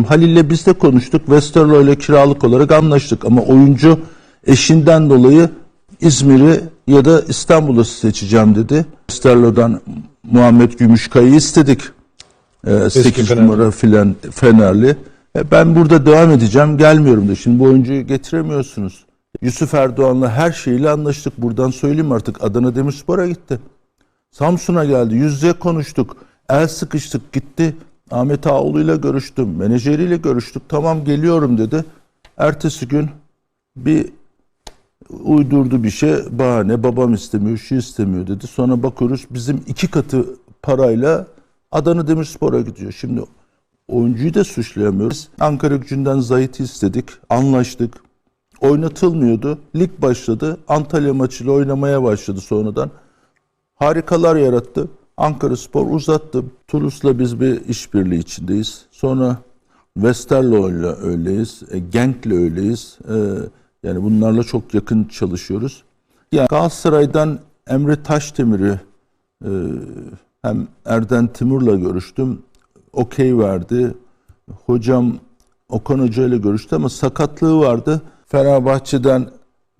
Halil'le biz de konuştuk. Westerlo ile kiralık olarak anlaştık ama oyuncu eşinden dolayı İzmir'i ya da İstanbul'u seçeceğim dedi. Westerlo'dan Muhammed Gümüşkaya'yı istedik. Ee, 8 Fenerli. numara filan Fenerli. E, ben burada devam edeceğim gelmiyorum da. Şimdi bu oyuncuyu getiremiyorsunuz. Yusuf Erdoğan'la her şeyle anlaştık. Buradan söyleyeyim artık Adana Demirspor'a gitti. Samsun'a geldi. Yüz yüze konuştuk. El sıkıştık gitti. Ahmet Ağoğlu'yla görüştüm. Menajeriyle görüştük. Tamam geliyorum dedi. Ertesi gün bir uydurdu bir şey. Bahane babam istemiyor, şu istemiyor dedi. Sonra bakıyoruz bizim iki katı parayla Adana Demirspor'a gidiyor. Şimdi oyuncuyu da suçlayamıyoruz. Ankara gücünden Zahit'i istedik. Anlaştık. Oynatılmıyordu. Lig başladı. Antalya maçıyla oynamaya başladı sonradan harikalar yarattı. Ankara Spor uzattı. Toulouse'la biz bir işbirliği içindeyiz. Sonra Westerlo ile öyleyiz. E, Genk'le öyleyiz. E, yani bunlarla çok yakın çalışıyoruz. Yani Galatasaray'dan Emre Taşdemir'i e, hem Erden Timur'la görüştüm. Okey verdi. Hocam Okan Hoca ile görüştü ama sakatlığı vardı. Fenerbahçe'den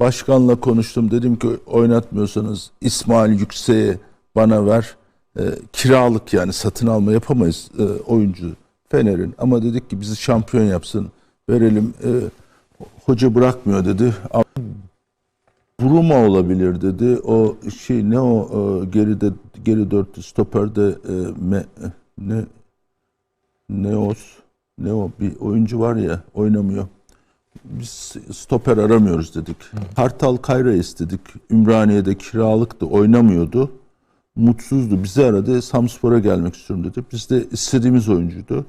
başkanla konuştum. Dedim ki oynatmıyorsanız İsmail Yüksek'i bana ver. E, kiralık yani satın alma yapamayız e, oyuncu Fener'in. Ama dedik ki bizi şampiyon yapsın. Verelim. E, hoca bırakmıyor dedi. Bruma olabilir dedi. O şey ne o e, geride geri dört stoperde e, me, ne Neos ne o bir oyuncu var ya oynamıyor. Biz stoper aramıyoruz dedik. Kartal Kayra istedik. Ümraniye'de kiralıktı oynamıyordu. Mutsuzdu. Bizi aradı. Samspor'a gelmek istiyorum dedi. Biz de istediğimiz oyuncuydu.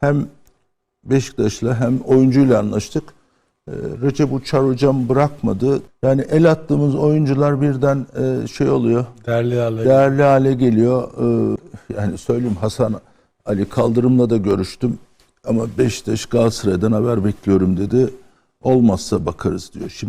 Hem Beşiktaş'la hem oyuncuyla anlaştık. Ee, Recep Uçar hocam bırakmadı. Yani el attığımız oyuncular birden e, şey oluyor Değerli yerler. değerli hale geliyor. Ee, yani söyleyeyim Hasan Ali Kaldırım'la da görüştüm. Ama Beşiktaş Galatasaray'dan haber bekliyorum dedi. Olmazsa bakarız diyor. Şimdi